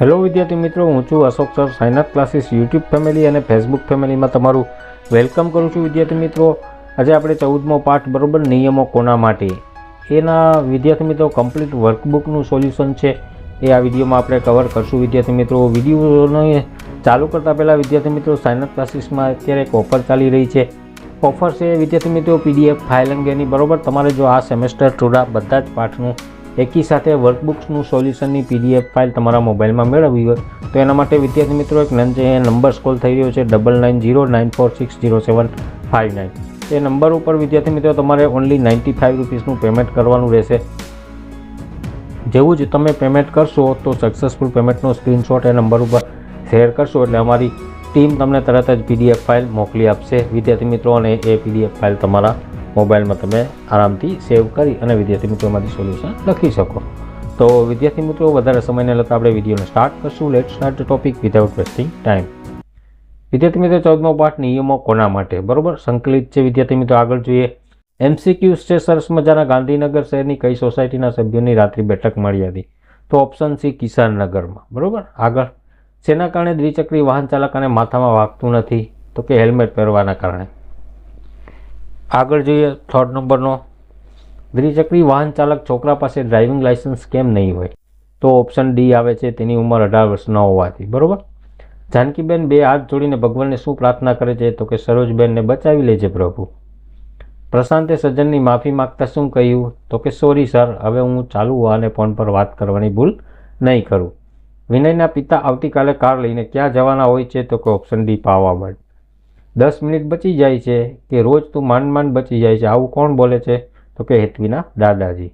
Hello વિદ્યાર્થી મિત્રો, હું છું Ashok sir. Sainath classes YouTube family અને ફેસબુક ફેમિલીમાં તમારું વેલકમ કરું છું વિદ્યાર્થી મિત્રો. આજે આપણે ચૌદમો પાઠ, બરોબર, નિયમો કોના માટે? એના વિદ્યાર્થી મિત્રો કમ્પ્લીટ વર્કબુકનું સોલ્યુશન છે. એ આ વિડીયોમાં આપણે કવર કરશું વિદ્યાર્થી મિત્રો. વિડીયોને ચાલુ કરતાં પહેલાં વિદ્યાર્થી મિત્રો, સાયનાથ ક્લાસીસમાં અત્યારે એક ઓફર ચાલી રહી છે. ઓફર છે, વિદ્યાર્થી મિત્રો પીડીએફ ફાઇલ અંગેની. બરોબર, તમારે જો આ સેમેસ્ટર થોડા બધા જ પાઠનું એકી સાથે વર્કબુક્સનું સોલ્યુશનની પીડીએફ ફાઇલ તમારા મોબાઈલમાં મેળવવી હોય, તો એના માટે વિદ્યાર્થી મિત્રો એક નંબર સ્કોલ થઈ રહ્યો છે, double nine zero nine four six zero seven five nine. એ નંબર ઉપર વિદ્યાર્થી મિત્રો તમારે ઓનલી નાઇન્ટી ફાઇવ રૂપીસનું પેમેન્ટ કરવાનું રહેશે. જેવું જ તમે પેમેન્ટ કરશો, તો સક્સેસફુલ પેમેન્ટનો સ્ક્રીનશોટ એ નંબર ઉપર શેર કરશો, એટલે અમારી ટીમ તમને તરત જ પીડીએફ ફાઇલ મોકલી આપશે. વિદ્યાર્થી મિત્રો, અને એ પીડીએફ ફાઇલ તમારા મોબાઈલમાં તમે આરામથી સેવ કરી અને વિદ્યાર્થી મિત્રોમાંથી સોલ્યુશન લખી શકો. તો વિદ્યાર્થી મિત્રો, વધારે સમયને લેતા આપણે વિડીયોને સ્ટાર્ટ કરશું. Let start topic without wasting time વિદ્યાર્થી મિત્રો, ચૌદમો પાઠ, નિયમો કોના માટે? બરાબર? સંકલિત છે. વિદ્યાર્થી મિત્રો, આગળ જોઈએ. એમસીક્યુ છે સરસ મજાના ગાંધીનગર શહેરની કઈ સોસાયટીના સભ્યોની રાત્રિ બેઠક મળી હતી? તો ઓપ્શન સી કિસાનનગરમાં. બરાબર? આગળ. શેના કારણે દ્વિચક્રી વાહન ચાલક અને માથામાં વાગતું નથી. તો કે હેલ્મેટ પહેરવાના કારણે. આગળ જોઈએ થર્ડ નંબરનો. દ્વિચક્રી વાહન ચાલક છોકરા પાસે ડ્રાઇવિંગ લાઇસન્સ કેમ નહીં હોય? તો ઓપ્શન ડી આવે છે, તેની ઉંમર અઢાર વર્ષ ન હોવાથી. બરાબર? જાનકીબેન બે હાથ જોડીને ભગવાનને શું પ્રાર્થના કરે છે? તો કે સરોજબેનને બચાવી લેજે પ્રભુ. પ્રશાંતે સજ્જનની માફી માગતા શું કહ્યું? તો કે સોરી સર હવે હું ચાલુ વાહને ફોન પર વાત કરવાની ભૂલ નહીં કરું. વિનયના પિતા આવતીકાલે કાર લઈને ક્યાં જવાના હોય છે? તો કે ઓપ્શન ડી પાવાગઢ. દસ મિનિટ બચી જાય છે કે રોજ તું માંડ માંડ બચી જાય છે? આવું કોણ બોલે છે? તો કે હેતવીના દાદાજી.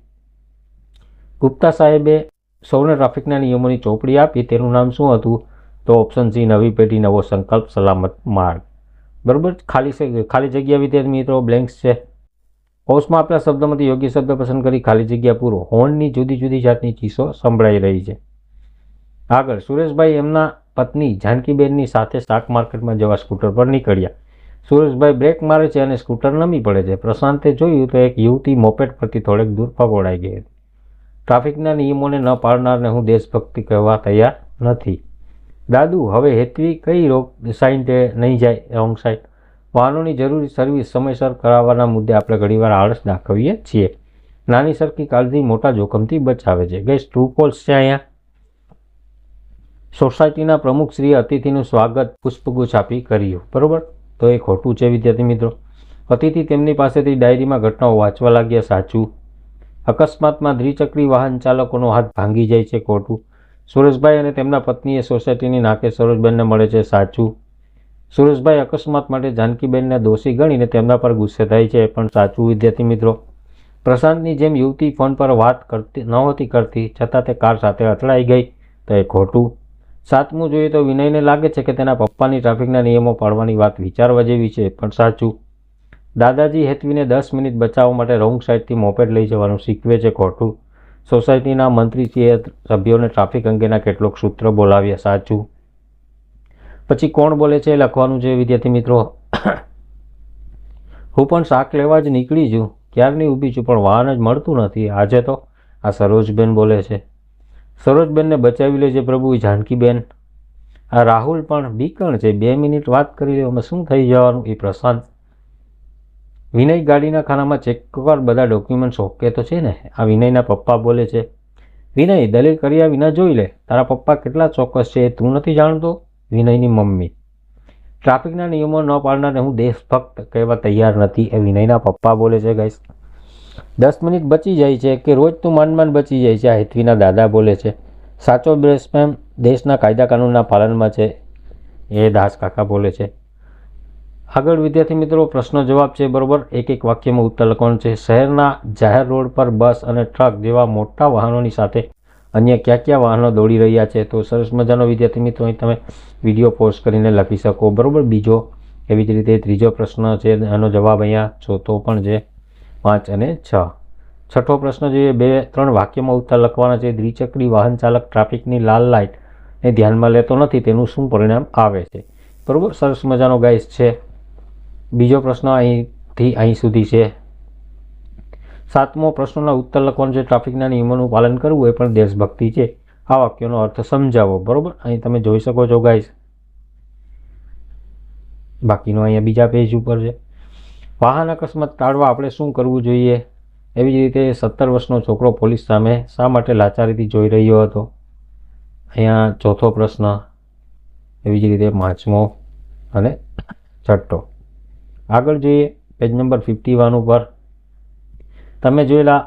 ગુપ્તા સાહેબે સૌને ટ્રાફિકના નિયમોની ચોપડી આપી, તેનું નામ શું હતું? તો ઓપ્શન સી, નવી પેઢી, નવો સંકલ્પ, સલામત માર્ગ. બરોબર? ખાલી ખાલી જગ્યા વિદ્યાર્થી મિત્રો, બ્લેન્ક્સ છે. કૌશમાં આપેલા શબ્દોમાંથી યોગ્ય શબ્દ પસંદ કરી ખાલી જગ્યા પૂરો. હોર્નની જુદી જુદી જાતની ચીસો સંભળાઈ રહી છે. આગળ, સુરેશભાઈ એમના પત્ની જાનકીબેનની સાથે શાક માર્કેટમાં જવા સ્કૂટર પર નીકળ્યા. સુરેશભાઈ બ્રેક મારે છે અને સ્કૂટર નમી પડે છે. પ્રશાંતે જોયું તો એક યુવતી મોપેટ પરથી થોડેક દૂર ફગોળાઈ ગઈ હતી. ટ્રાફિકના નિયમોને ન પાડનારને હું દેશભક્તિ કહેવા તૈયાર નથી. દાદુ, હવે હેતવી કઈ રોગ તે નહીં જાય, રોંગ સાઈડ વાહનોની જરૂરી સર્વિસ સમયસર કરાવવાના મુદ્દે આપણે ઘણીવાર આળસ દાખવીએ છીએ. નાની સરખી કાળજી મોટા જોખમથી બચાવે છે. ગઈ ટ્રુ કોલ્સ છે અહીંયા? સોસાયટીના પ્રમુખશ્રીએ અતિથિનું સ્વાગત પુષ્પગુચ્છ આપી કર્યું. બરાબર? તો એ ખોટું છે વિદ્યાર્થી મિત્રો. અતિથિ તેમની પાસેથી ડાયરીમાં ઘટનાઓ વાંચવા લાગ્યા સાચું. અકસ્માતમાં દ્વિચક્રી વાહન ચાલકોનો હાથ ભાંગી જાય છે ખોટું. સુરેશભાઈ અને તેમના પત્નીએ સોસાયટીની નાકે સરોજબેનને મળે છે સાચું. સુરેશભાઈ અકસ્માત માટે જાનકીબેનને દોષી ગણીને તેમના પર ગુસ્સે થાય છે પણ સાચું વિદ્યાર્થી મિત્રો. પ્રશાંતની જેમ યુવતી ફોન પર વાત કરતી નહોતી કરતી, છતાં તે કાર સાથે અથડાઈ ગઈ, તો એ ખોટું. સાતમું જોઈએ તો વિનયને લાગે છે કે તેના પપ્પાની ટ્રાફિકના નિયમો પાડવાની વાત વિચારવા જેવી છે, પણ સાચું. દાદાજી હેતવીને દસ મિનિટ બચાવવા માટે રોંગ સાઈડથી મોપેડ લઈ જવાનું શીખવે છે ખોટું. સોસાયટીના મંત્રીજીએ સભ્યોને ટ્રાફિક અંગેના કેટલોક સૂત્ર બોલાવ્યા, સાચું. પછી કોણ બોલે છે એ લખવાનું છે, વિદ્યાર્થી મિત્રો? હું પણ શાક લેવા જ નીકળી છું. ક્યારની ઊભી છું, પણ વાહન જ મળતું નથી. આજે તો આ સરોજબેન બોલે છે. સરોજબેનને બચાવી લેજે પ્રભુ જાનકીબેન. આ રાહુલ પણ બીકણ છે. બે મિનિટ વાત કરી લે અમે શું થઈ જવાનું? એ પ્રશાંત. વિનય ગાડીના ખાનામાં ચેક કર બધા ડોક્યુમેન્ટ્સ ઓકે તો છે ને? આ વિનયના પપ્પા બોલે છે, વિનય, દલીલ કર્યા વિના જોઈ લે. તારા પપ્પા કેટલા ચોક્કસ છે એ તું નથી જાણતો? વિનયની મમ્મી. ટ્રાફિકના નિયમો ન પાડનારને હું દેશભક્ત કહેવા તૈયાર નથી. એ વિનયના પપ્પા બોલે છે, ગાઈસ દસ મિનિટ બચી જાય છે કે રોજ તું માંડ માંડ બચી જાય છે, આ હેતવીના દાદા બોલે છે. સાચો બેટ્સમેન દેશના કાયદા કાનૂનના પાલનમાં છે, એ દાસ કાકા બોલે છે. આગળ વિદ્યાર્થી મિત્રો પ્રશ્નો જવાબ છે, બરોબર? એક એક વાક્યમાં ઉત્તર લખવાનું છે. શહેરના જાહેર રોડ પર બસ અને ટ્રક જેવા મોટા વાહનોની સાથે અન્ય કયા કયા વાહનો દોડી રહ્યા છે? તો સરસ મજાનો વિદ્યાર્થી મિત્રો, અહીં તમે વીડિયો પોસ્ટ કરીને લખી શકો. બરોબર? બીજો એવી જ રીતે ત્રીજો પ્રશ્ન છે, એનો જવાબ અહીંયા ચોથો પણ છે. પાંચ અને છ. છઠ્ઠો પ્રશ્ન જોઈએ. બે, ત્રણ વાક્યમાં ઉત્તર લખવાના છે. દ્વિચક્રી વાહન ચાલક ટ્રાફિકની લાલ લાઇટ એ ધ્યાનમાં લેતો નથી. તેનું શું પરિણામ આવે છે? બરાબર? સરસ મજાનો ગાઈસ છે. બીજો પ્રશ્ન અહીંથી અહીં સુધી છે. સાતમો પ્રશ્નના ઉત્તર લખવાનું છે. ટ્રાફિકના નિયમોનું પાલન કરવું એ પણ દેશભક્તિ છે. આ વાક્યનો અર્થ સમજાવો. બરાબર? અહીં તમે જોઈ શકો છો ગાઈસ. બાકીનો અહીંયા બીજા પેજ ઉપર છે. વાહન અકસ્માત ટાળવા આપણે શું કરવું જોઈએ? એવી જ રીતે સત્તર વર્ષનો છોકરો પોલીસ સામે શા માટે લાચારીથી જોઈ રહ્યો હતો? અહીંયા ચોથો પ્રશ્ન. એવી જ રીતે પાંચમો અને છઠ્ઠો. આગળ જોઈએ પેજ નંબર ફિફ્ટી વન ઉપર. તમે જોયેલા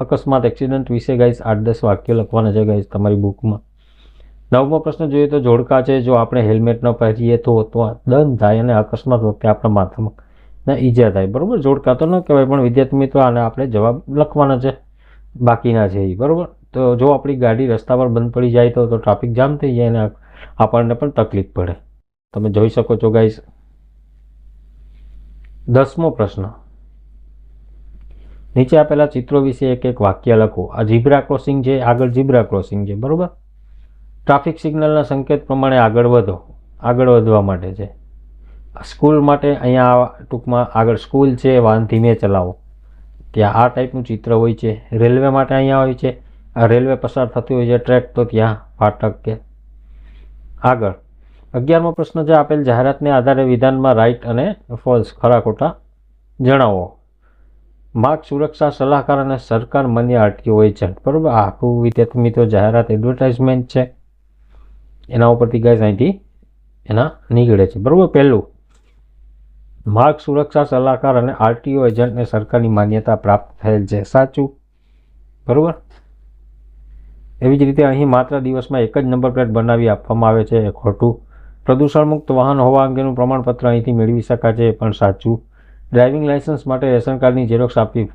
અકસ્માત એક્સિડન્ટ વિશે ગાઈસ આઠ દસ વાક્યો લખવાના છે ગાઈસ તમારી બુકમાં. નવમો પ્રશ્ન જોઈએ તો જોડકા છે. જો આપણે હેલ્મેટ ન પહેરીએ તો દંડ થાય અને અકસ્માત વખતે આપણા માથામાં ના, ઈજા થાય, બરાબર? જોડકા તો ન કહેવાય, પણ વિદ્યાર્થી મિત્રો આને આપણે જવાબ લખવાના છે, બાકીના છે એ બરાબર? તો જો આપણી ગાડી રસ્તા પર બંધ પડી જાય તો ટ્રાફિક જામ થઈ જાય અને આપણને પણ તકલીફ પડે. તમે જોઈ શકો છો ગાઈસ દસમો પ્રશ્ન. નીચે આપેલા ચિત્રો વિશે એક એક વાક્ય લખો. આ ઝીબ્રા ક્રોસિંગ છે, આગળ ઝીબ્રા ક્રોસિંગ છે, બરાબર? ટ્રાફિક સિગ્નલના સંકેત પ્રમાણે આગળ વધો. આગળ વધવા માટે છે. સ્કૂલ માટે અહીંયા ટૂંકમાં આગળ સ્કૂલ છે, વાહન ધીમે ચલાવો. ત્યાં આ ટાઈપનું ચિત્ર હોય છે. રેલવે માટે અહીંયા હોય છે. આ રેલવે પસાર થતી હોય છે ટ્રેક, તો ત્યાં ફાટક કે આગળ. અગિયારમો પ્રશ્ન છે આપેલ જાહેરાતને આધારે વિધાનમાં રાઈટ અને ફોલ્સ ખરા ખોટા જણાવો. માર્ગ સુરક્ષા સલાહકાર અને સરકાર માન્ય હોય છે. બરાબર? આખું વિદ્યાર્થી મિત્રો જાહેરાત એડવર્ટાઇઝમેન્ટ છે. એના ઉપરથી ગાય અહીંથી એના નીકળે છે. બરાબર? પહેલું માર્ગ સુરક્ષા સલાહકાર અને આરટીઓ એજન્ટને સરકારની માન્યતા પ્રાપ્ત થયેલ છે. સાચું? બરાબર? એવી જ રીતે અહીં માત્ર દિવસમાં એક જ નંબર પ્લેટ બનાવી આપવામાં આવે છે, એ ખોટું. પ્રદૂષણ મુક્ત વાહન હોવા અંગેનું પ્રમાણપત્ર અહીંથી મેળવી શકાય છે, એ પણ સાચું. ડ્રાઇવિંગ લાયસન્સ માટે રેશન કાર્ડની ઝેરોક્ષ આપવી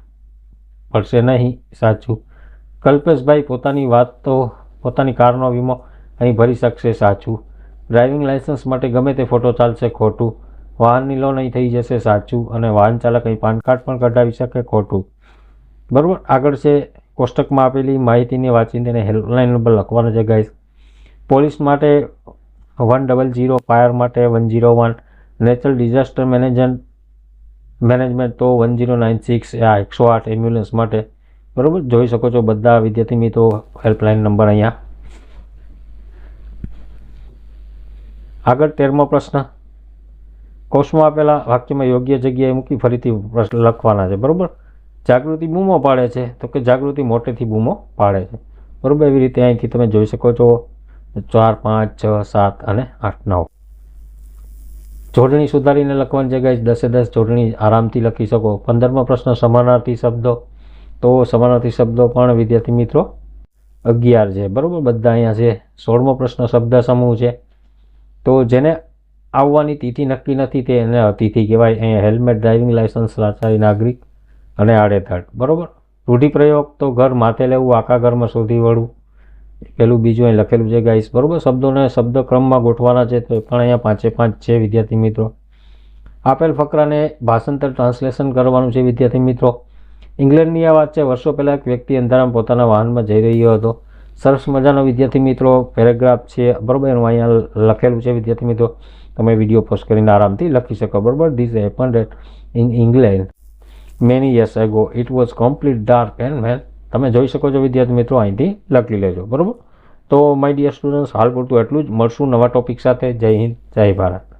પડશે નહીં, સાચું. કલ્પેશભાઈ પોતાની વાત તો પોતાની કારનો વીમો અહીં ભરી શકશે, સાચું. ડ્રાઇવિંગ લાયસન્સ માટે ગમે તે ફોટો ચાલશે, ખોટું. વાહનની લોન અહીં થઈ જશે, સાચું. અને વાહન ચાલક અહીં પાન કાર્ડ પણ કઢાવી શકે ખોટું. બરાબર? આગળ છે કોષ્ટકમાં આપેલી માહિતીને વાંચીને તેને હેલ્પલાઇન નંબર લખવાનો છે ગાઈસ પોલીસ માટે વન ડબલ જીરો ફાયર માટે one zero one, natural disaster management management તો વન જીરો નાઇન સિક્સ, આ એકસો આઠ એમ્બ્યુલન્સ માટે. બરાબર? જોઈ શકો છો બધા વિદ્યાર્થી મિત્રો હેલ્પલાઇન નંબર અહીંયા. આગળ તેરમો પ્રશ્ન. કોષમાં આપેલા વાક્યમાં યોગ્ય જગ્યાએ મૂકી ફરીથી લખવાના છે, બરાબર? જાગૃતિ બૂમો પાડે છે, તો કે જાગૃતિ મોટેથી બૂમો પાડે છે. બરાબર, એવી રીતે અહીંથી તમે જોઈ શકો છો. ચાર, પાંચ, છ, સાત અને આઠ, નવ. જોડણી સુધારીને લખવાની જગ્યાએ દસે દસ જોડણી આરામથી લખી શકો. પંદરમો પ્રશ્ન, સમાનાર્થી શબ્દો. તો સમાનાર્થી શબ્દો પણ, વિદ્યાર્થી મિત્રો, અગિયાર છે. બરાબર, બધા અહીંયા છે. સોળમો પ્રશ્ન શબ્દ સમૂહ છે. તો જેને આવવાની તિથિ નક્કી નથી તે એને અતિથિ કહેવાય. અહીંયા હેલ્મેટ, ડ્રાઇવિંગ લાયસન્સ લાચારી નાગરિક અને આડેધડ. બરાબર? રૂઢિપ્રયોગ તો ઘર માથે લેવું, આખા ઘરમાં શોધી વળવું. પેલું બીજું અહીં લખેલું છે, ગાઈસ. બરાબર? શબ્દોને શબ્દ ક્રમમાં ગોઠવાના છે તો એ પણ અહીંયા પાંચે પાંચ છે, વિદ્યાર્થી મિત્રો. આપેલ ફકરાને ભાષાંતર ટ્રાન્સલેશન કરવાનું છે, વિદ્યાર્થી મિત્રો. ઇંગ્લેન્ડની આ વાત છે, વર્ષો પહેલાં એક વ્યક્તિ અંધારામાં પોતાના વાહનમાં જઈ રહ્યો હતો. સરસ મજાનો વિદ્યાર્થી મિત્રો, પેરેગ્રાફ છે, બરાબર? એનું અહીંયા લખેલું છે વિદ્યાર્થી મિત્રો. તમે વીડિયો પોસ્ટ કરીને આરામથી લખી શકો, બરાબર? This happen that in England many years ago it was complete dark and well તમે જોઈ શકો છો વિદ્યાર્થી મિત્રો, અહીંથી લખી લેજો, બરાબર? તો માય ડિયર સ્ટુડન્ટ્સ હાલ પૂરતું એટલું જ. મળશું નવા ટોપિક સાથે. જય હિન્દ, જય ભારત.